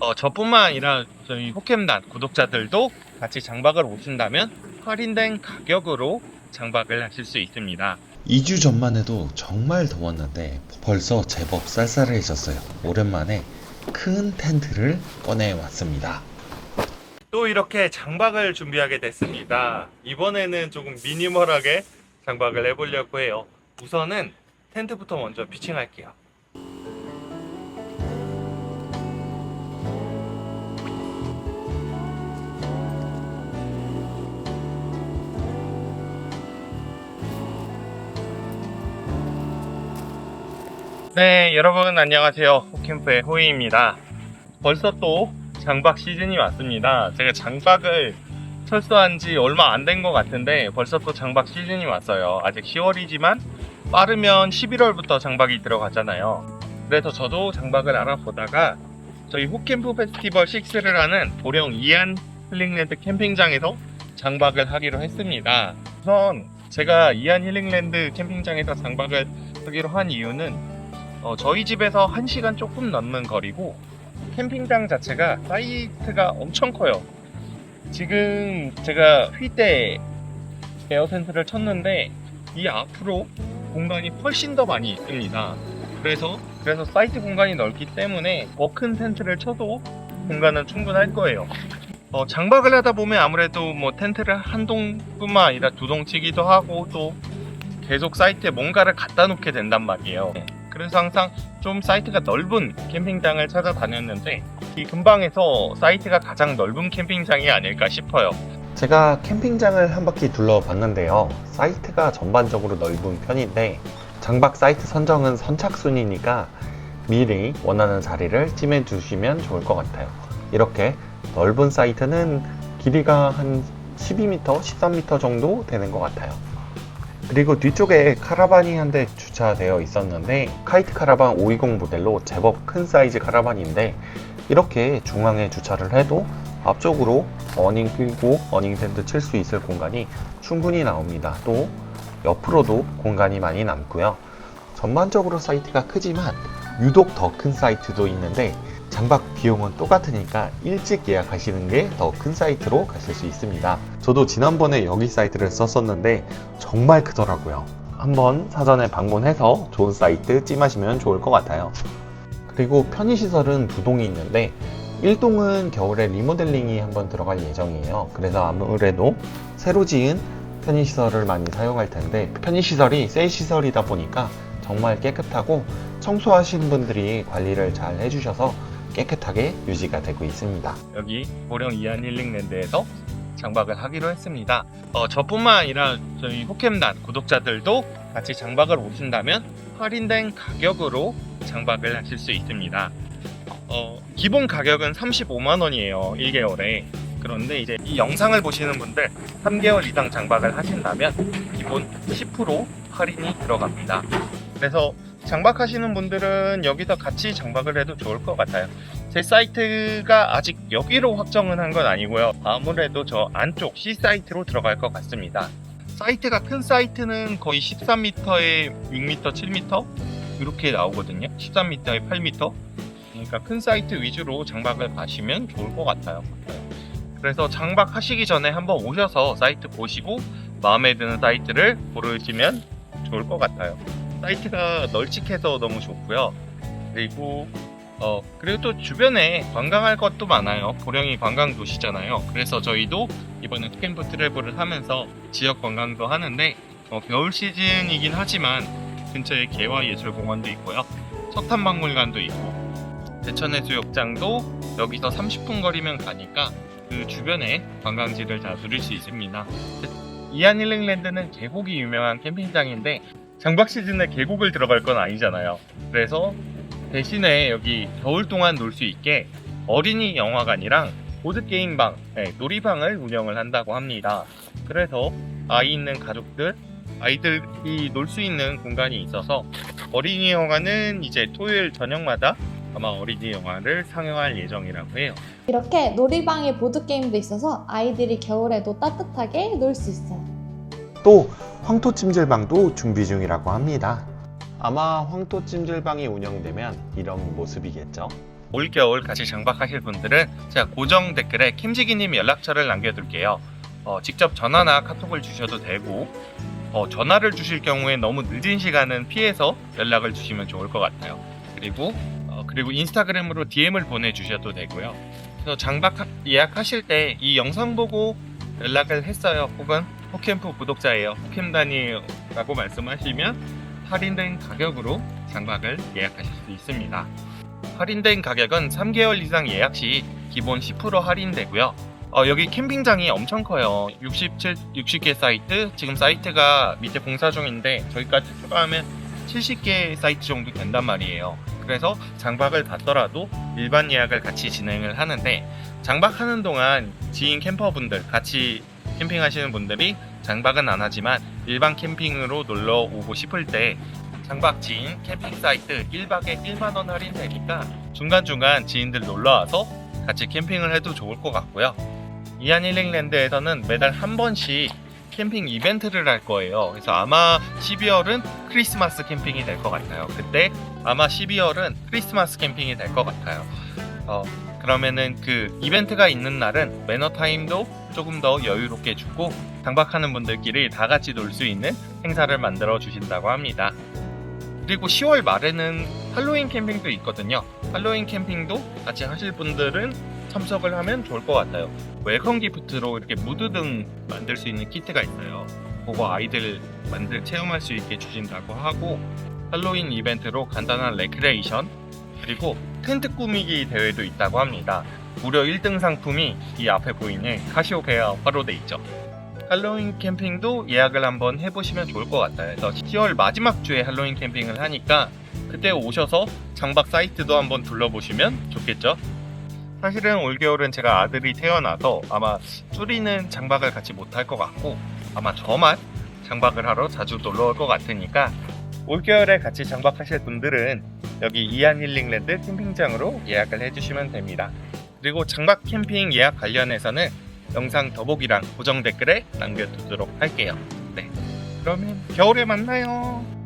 어, 저뿐만 아니라 저희 호캠단 구독자들도 같이 장박을 오신다면 할인된 가격으로 장박을 하실 수 있습니다. 2주 전만 해도 정말 더웠는데 벌써 제법 쌀쌀해졌어요. 오랜만에 큰 텐트를 꺼내 왔습니다. 또 이렇게 장박을 준비하게 됐습니다. 이번에는 조금 미니멀하게 장박을 해보려고 해요. 우선은 텐트부터 먼저 피칭할게요. 네, 여러분 안녕하세요. 호캠프의 호이입니다. 벌써 또 장박 시즌이 왔습니다. 제가 장박을 철수한 지 얼마 안 된 것 같은데 벌써 또 장박 시즌이 왔어요. 아직 10월이지만 빠르면 11월부터 장박이 들어가잖아요. 그래서 저도 장박을 알아보다가 저희 호캠프 페스티벌 6를 하는 보령 이안 힐링랜드 캠핑장에서 장박을 하기로 했습니다. 우선 제가 이안 힐링랜드 캠핑장에서 장박을 하기로 한 이유는 어, 저희 집에서 1시간 조금 넘는 거리고 캠핑장 자체가 사이트가 엄청 커요. 지금 제가 휘대 에어 텐트를 쳤는데 이 앞으로 공간이 훨씬 더 많이 있습니다. 그래서 그래서 사이트 공간이 넓기 때문에 더 큰 텐트를 쳐도 공간은 충분할 거예요. 어, 장박을 하다 보면 아무래도 뭐 텐트를 한 동뿐만 아니라 두 동 치기도 하고 또 계속 사이트에 뭔가를 갖다 놓게 된단 말이에요. 그래서 항상 좀 사이트가 넓은 캠핑장을 찾아다녔는데 이 근방에서 사이트가 가장 넓은 캠핑장이 아닐까 싶어요. 제가 캠핑장을 한 바퀴 둘러봤는데요. 사이트가 전반적으로 넓은 편인데 장박 사이트 선정은 선착순이니까 미리 원하는 자리를 찜해 두시면 좋을 것 같아요. 이렇게 넓은 사이트는 길이가 한 12m, 13m 정도 되는 것 같아요. 그리고 뒤쪽에 카라반이 한 대 주차되어 있었는데 카이트 카라반 520 모델로 제법 큰 사이즈 카라반인데 이렇게 중앙에 주차를 해도 앞쪽으로 어닝 끌고 어닝 텐트 칠 수 있을 공간이 충분히 나옵니다. 또 옆으로도 공간이 많이 남고요. 전반적으로 사이트가 크지만 유독 더 큰 사이트도 있는데 장박 비용은 똑같으니까 일찍 예약하시는 게 더 큰 사이트로 가실 수 있습니다. 저도 지난번에 여기 사이트를 썼었는데 정말 크더라고요. 한번 사전에 방문해서 좋은 사이트 찜하시면 좋을 것 같아요. 그리고 편의시설은 두 동이 있는데 1동은 겨울에 리모델링이 한번 들어갈 예정이에요. 그래서 아무래도 새로 지은 편의시설을 많이 사용할 텐데 편의시설이 새 시설이다 보니까 정말 깨끗하고 청소하시는 분들이 관리를 잘 해주셔서 깨끗하게 유지가 되고 있습니다. 여기 보령 이안 힐링랜드에서 장박을 하기로 했습니다. 어, 저뿐만 아니라 저희 호캠단 구독자들도 같이 장박을 오신다면 할인된 가격으로 장박을 하실 수 있습니다. 어, 기본 가격은 35만 원이에요. 1개월에. 그런데 이제 이 영상을 보시는 분들 3개월 이상 장박을 하신다면 기본 10% 할인이 들어갑니다. 그래서 장박하시는 분들은 여기서 같이 장박을 해도 좋을 것 같아요. 제 사이트가 아직 여기로 확정은 한 건 아니고요. 아무래도 저 안쪽 C 사이트로 들어갈 것 같습니다. 사이트가 큰 사이트는 거의 13m에 6m, 7m 이렇게 나오거든요. 13m에 8m. 그러니까 큰 사이트 위주로 장박을 가시면 좋을 것 같아요. 그래서 장박하시기 전에 한번 오셔서 사이트 보시고 마음에 드는 사이트를 고르시면 좋을 것 같아요. 사이트가 널찍해서 너무 좋고요. 그리고 어 그리고 또 주변에 관광할 것도 많아요. 보령이 관광 도시잖아요. 그래서 저희도 이번에 캠프 트래블을 하면서 지역 관광도 하는데 어, 겨울 시즌이긴 하지만 근처에 개화예술공원도 있고요. 석탄박물관도 있고 대천해수욕장도 여기서 30분 거리면 가니까 그 주변에 관광지를 다 누릴 수 있습니다. 이안 힐링랜드는 계곡이 유명한 캠핑장인데 장박 시즌에 계곡을 들어갈 건 아니잖아요. 그래서 대신에 여기 겨울 동안 놀 수 있게 어린이 영화관이랑 보드게임방, 네, 놀이방을 운영을 한다고 합니다. 그래서 아이 있는 가족들, 아이들이 놀 수 있는 공간이 있어서 어린이 영화는 이제 토요일 저녁마다 아마 어린이 영화를 상영할 예정이라고 해요. 이렇게 놀이방에 보드게임도 있어서 아이들이 겨울에도 따뜻하게 놀 수 있어요. 또 황토 찜질방도 준비 중이라고 합니다. 아마 황토 찜질방이 운영되면 이런 모습이겠죠. 올겨울 같이 장박하실 분들은 제가 고정 댓글에 김지기님 연락처를 남겨둘게요. 어, 직접 전화나 카톡을 주셔도 되고 어, 전화를 주실 경우에 너무 늦은 시간은 피해서 연락을 주시면 좋을 것 같아요. 그리고 어, 그리고 인스타그램으로 DM을 보내주셔도 되고요. 그래서 장박 예약하실 때 이 영상 보고 연락을 했어요. 혹은 호캠프 구독자예요. 호캠단이라고 말씀하시면 할인된 가격으로 장박을 예약하실 수 있습니다. 할인된 가격은 3개월 이상 예약 시 기본 10% 할인되고요. 어, 여기 캠핑장이 엄청 커요. 67, 60개 사이트, 지금 사이트가 밑에 공사 중인데 저기까지 추가하면 70개 사이트 정도 된단 말이에요. 그래서 장박을 받더라도 일반 예약을 같이 진행을 하는데 장박하는 동안 지인 캠퍼분들 같이 캠핑하시는 분들이 장박은 안 하지만 일반 캠핑으로 놀러 오고 싶을 때 장박 지인 캠핑 사이트 1박에 1만원 할인되니까 중간중간 지인들 놀러와서 같이 캠핑을 해도 좋을 것 같고요. 이안 힐링랜드에서는 매달 한 번씩 캠핑 이벤트를 할 거예요. 그래서 아마 12월은 크리스마스 캠핑이 될 것 같아요. 그때 아마 12월은 크리스마스 캠핑이 될 것 같아요. 어, 그러면은 그 이벤트가 있는 날은 매너 타임도 조금 더 여유롭게 주고 장박하는 분들끼리 다 같이 놀 수 있는 행사를 만들어 주신다고 합니다. 그리고 10월 말에는 할로윈 캠핑도 있거든요. 할로윈 캠핑도 같이 하실 분들은 참석을 하면 좋을 것 같아요. 웰컴 기프트로 이렇게 무드등 만들 수 있는 키트가 있어요. 그거 아이들 만들 체험할 수 있게 주신다고 하고 할로윈 이벤트로 간단한 레크레이션 그리고 텐트 꾸미기 대회도 있다고 합니다. 무려 1등 상품이 이 앞에 보이는 카시오페아 화로 돼 있죠. 할로윈 캠핑도 예약을 한번 해보시면 좋을 것 같아요. 그래서 10월 마지막 주에 할로윈 캠핑을 하니까 그때 오셔서 장박 사이트도 한번 둘러보시면 좋겠죠. 사실은 올겨울은 제가 아들이 태어나서 아마 쭈리는 장박을 같이 못할 것 같고 아마 저만 장박을 하러 자주 놀러 올 것 같으니까 올겨울에 같이 장박하실 분들은 여기 이안 힐링랜드 캠핑장으로 예약을 해주시면 됩니다. 그리고 장박 캠핑 예약 관련해서는 영상 더보기랑 고정 댓글에 남겨두도록 할게요. 네. 그러면 겨울에 만나요.